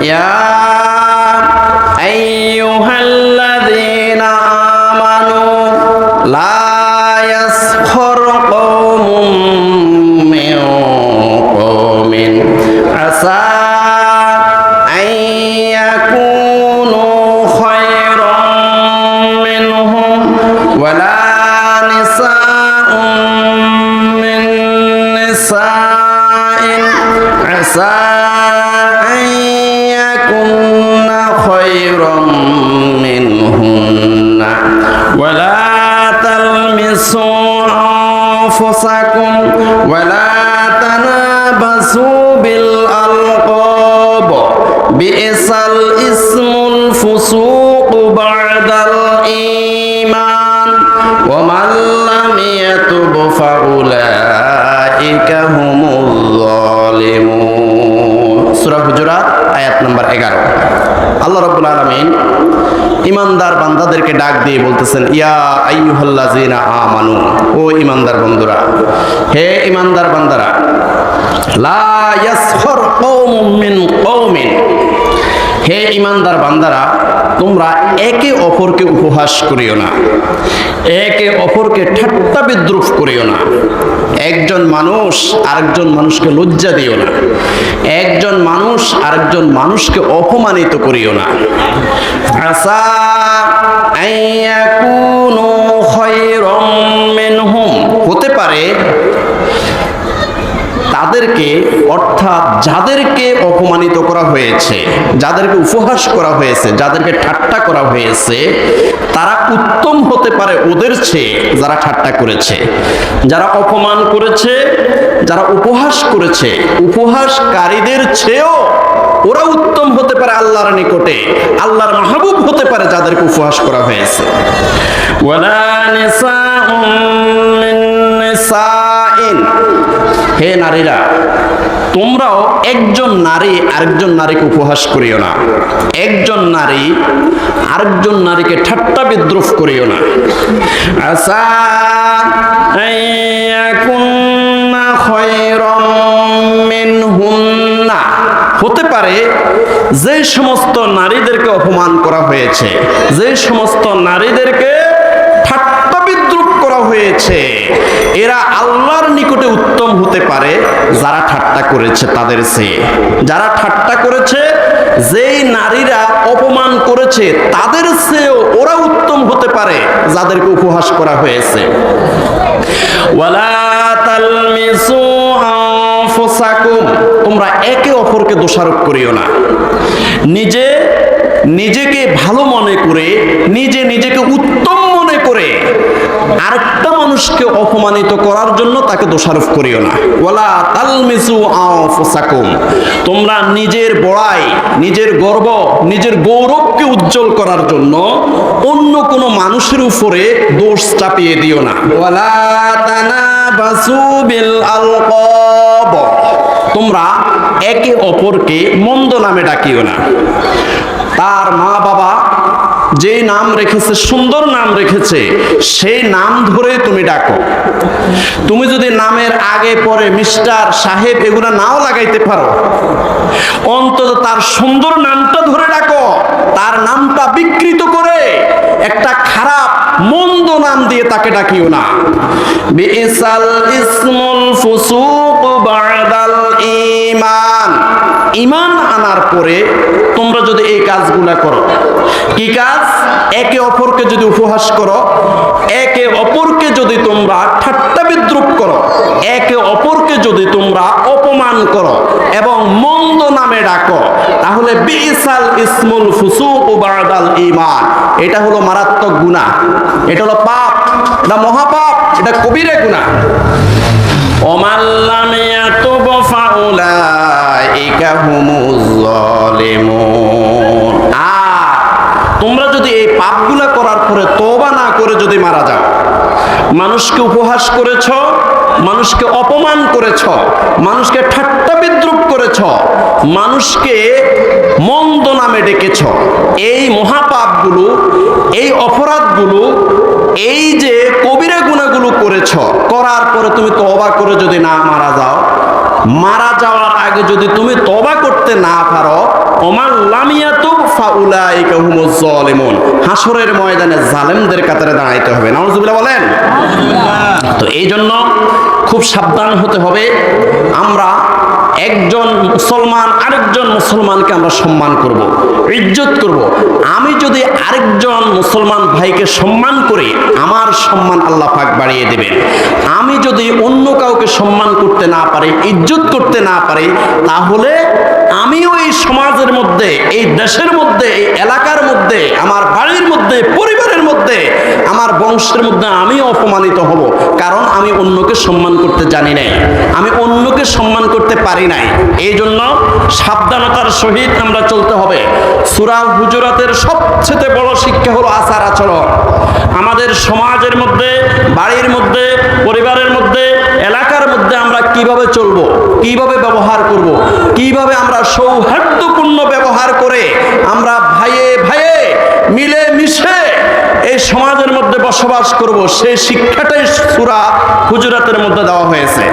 Yeah. أنفسكم ولا تنابسوا بالألقاب بئس الاسم الفسوق بعد الإيمان ومن لم يتب فأولئك هم الظالمون سورة حجرات আয়াত number 11 আল্লাহ রাব্বুল আলামিন ইমানদার বান্দাদেরকে ডাক দিয়ে বলতেছেন, ইয়া আইয়ুহাল্লাযিনা আমানু। ও ইমানদার বন্ধুরা, হে ইমানদার বান্দারা, লা হে ইমানদার বান্দারা, তোমরা একে অপরকে উপহাস করিও না। একে অপরকে ঠাট্টা বিদ্রুপ করিও না। একজন মানুষ আরেকজন মানুষকে লজ্জা দিও না। একজন মানুষ আরেকজন মানুষকে অপমানিত করিও না। আসা তাদেরকে অর্থাৎ যাদেরকে অপমানিত করা হয়েছে, যাদেরকে উপহাস করা হয়েছে, যাদেরকে ঠাট্টা করা হয়েছে, তারা উত্তম হতে পারে ওদের চেয়ে যারা ঠাট্টা করেছে। যারা অপমান করেছে, যারা উপহাস করেছে, উপহাসকারীদের চেয়েও ওরা উত্তম হতে পারে আল্লাহর নিকটে, আল্লাহর মাহবুব হতে পারে যাদেরকে উপহাস করা হয়েছে। ওয়ালা নিসাউম মিন নিসাইন। হে নারীরা, তোমরাও একজন নারী আরেকজন নারীকে উপহাস করিও না। একজন নারী আরেকজন নারীকে ঠাট্টা বিদ্রুপ করিও না। হতে পারে যে সমস্ত নারীদেরকে অপমান করা হয়েছে, যে সমস্ত নারীদেরকে হয়েছে। এরা আল্লাহর নিকটে উত্তম হতে পারে, যারা ঠাট্টা করেছে তাদের চেয়ে। যারা ঠাট্টা করেছে, যেই নারীরা অপমান করেছে তাদের চেয়েও ওরা উত্তম হতে পারে, যাদেরকে উপহাস করা হয়েছে। তোমরা একে অপরকে দোষারোপ করিও না। নিজে নিজেকে ভালো মনে করে, নিজে নিজেকে উত্তম আরেকটা মানুষকে অপমানিত করার জন্য তাকে দোষারোপ করিও না। ওয়ালা তালমিসু আনফুসাকুম। তোমরা নিজের বড়াই, নিজের গর্ব, নিজের গৌরবকে উজ্জ্বল করার জন্য অন্য কোনো মানুষের উপরে দোষ চাপিয়ে দিও না। ওয়ালা তানাবাসু বিল আলকাব। তোমরা একে অপরকে মন্দ নামে ডাকিও না। তার মা বাবা যে নাম রেখেছে, সুন্দর নাম রেখেছে, সেই নাম ধরে তুমি ডাকো। তুমি যদি নামের আগে পরে মিস্টার সাহেব এগুলো নাও লাগাইতে পারো। অন্তত তার সুন্দর নামটা ধরে ডাকো। তার নামটা বিকৃত করে একটা খারাপ, মন্দ নাম দিয়ে তাকে ডাকিও না। বিসাল ইসমুল ফুসুক বাদাল ঈমান ঈমান আনার পরে তোমরা যদি এই কাজগুলা করো, কি কাজ? একে অপরকে যদি উপহাস করো, একে অপরকে যদি তোমরা ঠাট্টা বিদ্রুপ করো, একে অপরকে যদি তোমরা অপমান করো এবং মন্দ নামে ডাকো, তাহলে বিসাল ইসমুল ফুসুক বাদাল ঈমান। এটা হলো মারাত্মক গুনাহ। এটা হলো পাপ। এটা মহাপাপ। এটা কবিরে গুনাহ। ওমাল্লাম তোমরা যদি এই পাপগুলা করার পরে তওবা না করে যদি মারা যাও, মানুষকে উপহাস করেছ, মানুষকে অপমান করেছ, মানুষকে ঠাট্টা বিদ্রুপ করেছ, মানুষকে মন্দ নামে ডেকেছ, এই মহাপাপগুলো, এই অপরাধগুলো, এই যে কবিরা গুণাগুলো করেছ, করার পরে তুমি তবা করে যদি না মারা যাও মারা যাওয়ার আগে যদি তুমি তবা করতে না পারো হাসরের ময়দানে জালেমদের কাতারে দাঁড়াইতে হবে। নাউজুবিল্লাহ বলেন। তো এই জন্য খুব সাবধান হতে হবে। আমরা একজন মুসলমান আরেকজন মুসলমানকে আমরা সম্মান করব ইজ্জত করব। আমি যদি আরেকজন মুসলমান ভাইকে সম্মান করি আমার সম্মান আল্লাহ পাক বাড়িয়ে দেবেন। আমি যদি অন্য কাউকে সম্মান না পারে, ইজ্জত করতে না পারে, তাহলে আমিও এই সমাজের মধ্যে, এই দেশের মধ্যে, এই এলাকার মধ্যে, আমার বাড়ির মধ্যে, পরিবারের মধ্যে আমার বংশের মধ্যে আমিও অপমানিত হব, কারণ আমি অন্যকে সম্মান করতে জানি নাই। আমি অন্যকে সম্মান করতে পারি নাই। এই জন্য সাবধানতার সহিত আমরা চলতে হবে। সুরা হুজুরাতের সবচেয়ে বড় শিক্ষা হলো আচার আচরণ। আমাদের সমাজের মধ্যে, বাড়ির মধ্যে, পরিবারের মধ্যে, এলাকার মধ্যে আমরা কীভাবে চলবো, কীভাবে ব্যবহার করব, কীভাবে আমরা সৌহার্দ্যপূর্ণ ব্যবহার করে আমরা ভাইয়ে ভাইয়ে মিলে মিশে এই সমাজের মধ্যে বসবাস করব সেই শিক্ষাটাই সুরা হুজুরাতের মধ্যে দেওয়া হয়েছে।